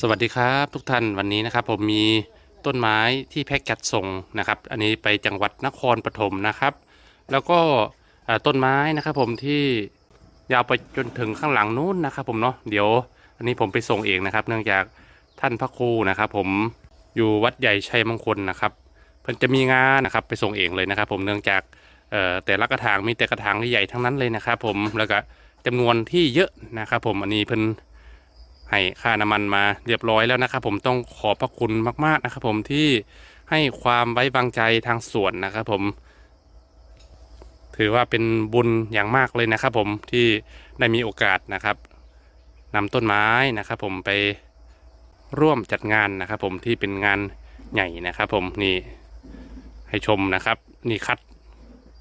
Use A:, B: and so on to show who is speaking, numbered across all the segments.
A: สวัสดีครับ ทุกท่านวันนี้นะครับ ผมมีต้นไม้ที่แพ็กจัดส่งนะครับ อันนี้ไปจังหวัดนครปฐมนะครับ แล้วก็ต้นไม้นะครับ ผมที่ยาวไปจนถึงข้างหลังนู้นนะครับ ผมเนาะเดี๋ยวอันนี้ผมไปส่งเองนะครับ เนื่องจากท่านพระครูนะครับ ผมอยู่วัดใหญ่ชัยมงคลนะครับเพิ่นจะมีงานนะครับ ไปส่งเองเลยนะครับ ผมเนื่องจากแต่ละกระถางมีแต่กระถางที่ใหญ่ทั้งนั้นเลยนะครับ ผมแล้วก็จำนวนที่เยอะนะครับ ผมอันนี้เพิ่น ให้ค่าน้ำมันมาเรียบร้อยแล้วนะครับ ผมต้องขอบพระคุณมากๆนะครับ ผมที่ให้ความไว้วางใจทางสวนนะครับ ผม ถือว่าเป็นบุญอย่างมากเลยนะครับ ผมที่ได้มีโอกาสนะครับนำต้นไม้นะครับ ผมไปร่วมจัดงานนะครับ ผมที่เป็นงานใหญ่นะครับ ผมนี่ให้ชมนะครับ นี่คัด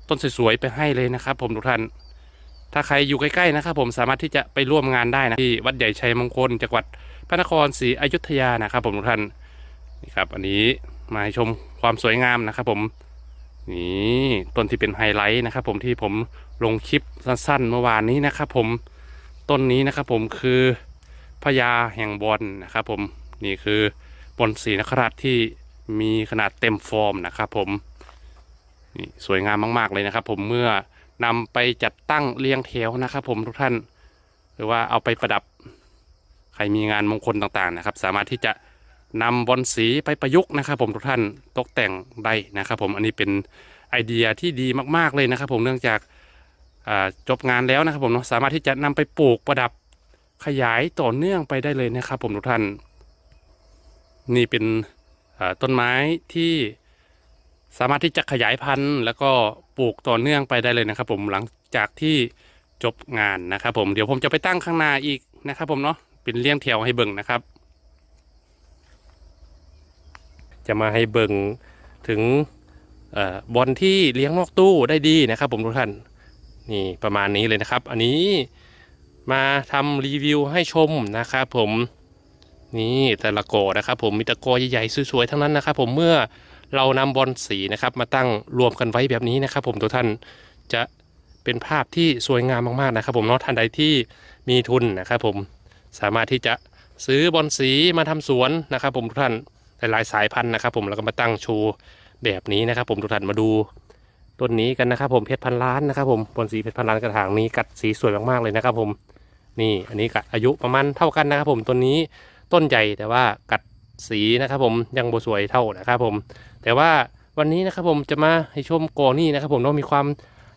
A: ต้นสวยๆไปให้เลยนะครับ ผมทุกท่าน ถ้าใครอยู่ใกล้ๆนะครับผมสามารถที่จะไปร่วมงานได้นะที่วัดใหญ่ชัยมงคลจังหวัดพระนครศรีอยุธยานะครับ ผมทุกท่านนี่ครับ อันนี้มาชมความสวยงามนะครับผมนี่ต้นที่เป็นไฮไลท์นะครับ ผมที่ผมลงคลิปสั้นๆเมื่อวานนี้นะครับ ผมต้นนี้นะครับผมคือพญาแห่งบอลนะครับผมนี่คือบอลสีนคราชที่มีขนาดเต็มฟอร์มนะครับผมนี่สวยงามมาก ๆ เลยนะครับ ผมเมื่อ นำไปจัดตั้งเรียงแถวนะครับ ผมทุกท่าน หรือว่าเอาไปประดับ ใครมีงานมงคลต่างๆนะครับ สามารถที่จะนำบอลสีไปประยุกต์นะครับ ผมทุกท่านตกแต่งได้นะครับ ผมอันนี้เป็นไอเดียที่ดีมากๆเลยนะครับ ผมเนื่องจากาจบงานแล้วนะครับ ผมเนาะสามารถที่จะนำไปปลูกประดับขยายต่อเนื่องไปได้เลยนะครับ ผมทุกท่าน นี่เป็นต้นไม้ที่ สามารถที่จะขยายพันธุ์ แล้วก็ปลูกต่อเนื่องไปได้เลยนะครับ ผมหลังจากที่จบงานนะครับ ผมเดี๋ยวผมจะไปตั้งข้างหน้าอีกนะครับ ผมเนาะเป็นเลี้ยงแถวให้เบิ่งนะครับ จะมาให้เบิ่งถึงเออบอลที่เลี้ยงนอกตู้ได้ดีนะครับ ผมทุกท่านนี่ประมาณนี้เลยนะครับ อันนี้มาทำรีวิวให้ชมนะครับผมนี่แต่ละกอนะครับ ผมมีแตะกอใหญ่ๆสวยๆทั้งนั้นนะครับ ผมเมื่อ เรานำบอลสีนะครับมาตั้งรวมกันไว้แบบนี้นะครับ ผมทุกท่านจะเป็นภาพที่สวยงามมากๆนะครับ ผมเนาะท่านใดที่มีทุนนะครับ ผมสามารถที่จะซื้อบอลสีมาทำสวนนะครับ ผมทุกท่านหลายๆสายพันธุ์นะครับ ผมแล้วก็มาตั้งโชว์แบบนี้นะครับ ผมทุกท่านมาดูต้นนี้กันนะครับ ผมเพชรพันล้านนะครับ ผมบอลสีเพชรพันล้านกระถางนี้กัดสีสวยมากๆเลยนะครับ ผมนี่อันนี้กัดอายุประมาณเท่ากันนะครับ ผมต้นนี้ต้นใหญ่แต่ว่ากัด สีนะครับผมยังบ่สวยเท่านะครับผม แต่ว่าวันนี้นะครับผมจะมาให้ชมกอนี่นะครับผมเนาะมีความ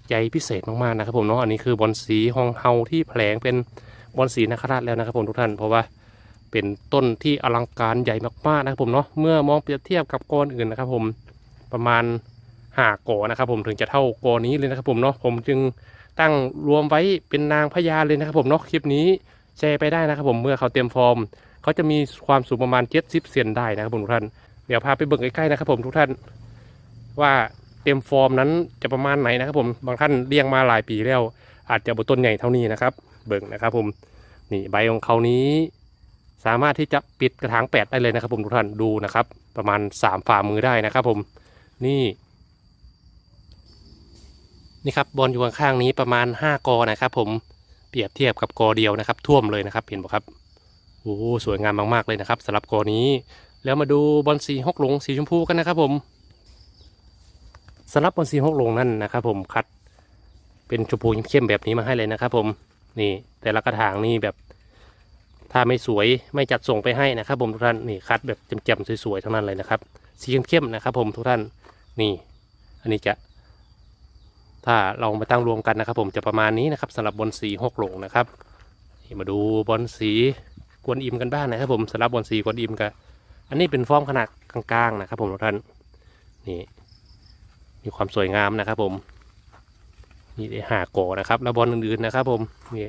A: ใหญ่พิเศษมากๆนะครับผมเนาะอันนี้คือบอลสีฮองเฮาที่แผลงเป็นบอลสีนคราชแล้วนะครับผมทุกท่านเพราะว่าเป็นต้นที่อลังการใหญ่มากๆนะครับผมเนาะเมื่อมองเปรียบเทียบกับกออื่นนะครับ ผมประมาณหากอนะครับ ผมถึงจะเท่ากอนี้เลยนะครับผมเนาะผมจึงตั้งรวมไว้เป็นนางพญาเลยนะครับผมเนาะคลิปนี้แชร์ไปได้นะครับผมเมื่อเขาเตรียมฟอร์ม เขาจะมีความสูงประมาณ70เซนได้นะครับผมทุกท่าน เดี๋ยวพาไปเบิ่งใกล้ๆนะครับผมทุกท่าน ว่าเต็มฟอร์มนั้นจะประมาณไหนนะครับผม บางท่านเลี้ยงมาหลายปีแล้ว อาจจะบต้นใหญ่เท่านี้นะครับ เบิ่งนะครับผม นี่ใบของเขานี้ สามารถที่จะปิดกระถางแปดได้เลยนะครับผมทุกท่าน ดูนะครับ ประมาณสามฝ่ามือได้นะครับผม นี่นี่ครับบอลอยู่ข้างๆนี้ประมาณห้ากอนะครับผมเปรียบเทียบกับกอเดียวนะครับ ท่วมเลยนะครับเห็นไหมครับ โอ้สวยงามมาก ๆ เลยนะครับสำหรับกอนี้ แล้วมาดูบอลสีฮกหลงสีชมพูกันนะครับผมสำหรับบอลสีฮกหลงนั่นนะครับผมคัดเป็นชมพูเข้มๆแบบนี้มาให้เลยนะครับผมนี่แต่ละกระถางนี่แบบ ถ้าไม่สวยไม่จัดส่งไปให้นะครับ ผมทุกท่านนี่คัดแบบแจ่มๆสวยๆทั้งนั้นเลยนะครับ สีเข้มๆนะครับ ผมทุกท่านนี่ อันนี้จะ ถ้าเรามาตั้งรวมกันนะครับ ผมจะประมาณนี้นะครับสำหรับบอลสีฮกหลงนะครับนี่มาดูบอลสี กวนอิมกันบ้างนะครับผมสำหรับบอลสีกวนอิมกับอันนี้เป็นฟอร์มขนาดกลางๆนะครับผมทุกท่านนี่มีความสวยงามนะครับผมนี่ได้หาโกอนะครับแล้วบอลอื่นๆนะครับ ผมนี่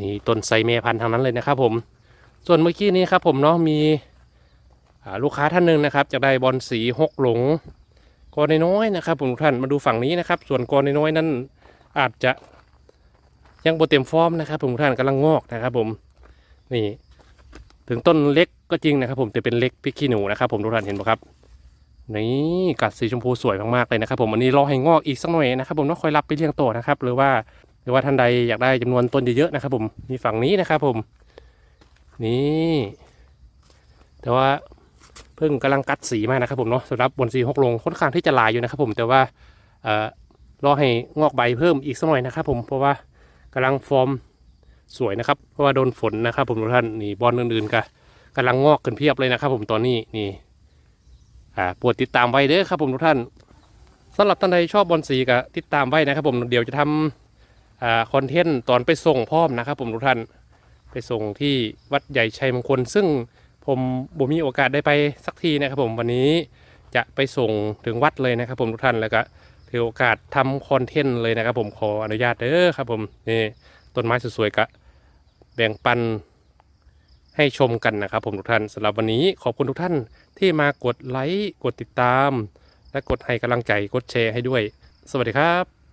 A: นี่ต้นไซเมพันธ์ทางนั้นเลยนะครับ ผม ส่วนเมื่อกี้นี้ครับผมเนาะมีลูกค้าท่านหนึ่งนะครับจะได้บอลสีหกหลงกอน้อยๆนะครับผมทุกท่านมาดูฝั่งนี้นะครับ ส่วนกอน้อยๆนั้นอาจจะยังโบเต็มฟอร์มนะครับผมทุกท่านกำลังงอกนะครับผม นี่ถึงต้นเล็กก็จริงนะครับ ผมแต่เป็นเล็กพริกขี้หนูนะครับ ผมทุกท่านเห็นไหมครับนี่กัดสีชมพูสวยมากๆเลยนะครับ ผมอันนี้รอให้งอกอีกสักหน่อยนะครับผมต้องคอยรับไปเลี้ยงต่อนะครับ หรือว่าหรือว่าท่านใดอยากได้จำนวนต้นเยอะๆนะครับ ผมมีฝั่งนี้นะครับ ผม นี่ แต่ว่าเพิ่งกำลังกัดสีมานะครับ ผมเนาะสำหรับบนสีหกลงค่อนข้างที่จะลายอยู่นะครับ ผมแต่ว่าเอ่อรอให้งอกใบเพิ่มอีกสักหน่อยนะครับ ผมเพราะว่ากำลังฟอร์ม สวยนะครับ เพราะว่าโดนฝนนะครับผมทุกท่านนี่บอลอื่นๆก็กำลังงอกกันเพียบเลยนะครับ ผมตอนนี้นี่อ่าโปรดติดตามไว้เด้อครับผมทุกท่านสำหรับท่านใดชอบบอลสีก็ติดตามไว้นะครับผมเดี๋ยวจะทำอ่าคอนเทนต์ตอนไปส่งพร้อมนะครับ ผมทุกท่านไปส่งที่วัดใหญ่ชัยมงคล ซึ่งผมบ่มีโอกาสได้ไปสักทีนะครับ ผมวันนี้จะไปส่งถึงวัดเลยนะครับ ผมทุกท่านแล้วก็ถือโอกาสทำคอนเทนต์เลยนะครับ ผมขออนุญาตเด้อครับ ผมนี่ ต้นไม้สวยๆกะแบ่งปันให้ชมกันนะครับ ผมทุกท่านสำหรับวันนี้ขอบคุณทุกท่านที่มากดไลค์กดติดตาม และกดให้กำลังใจกดแชร์ให้ด้วย สวัสดีครับ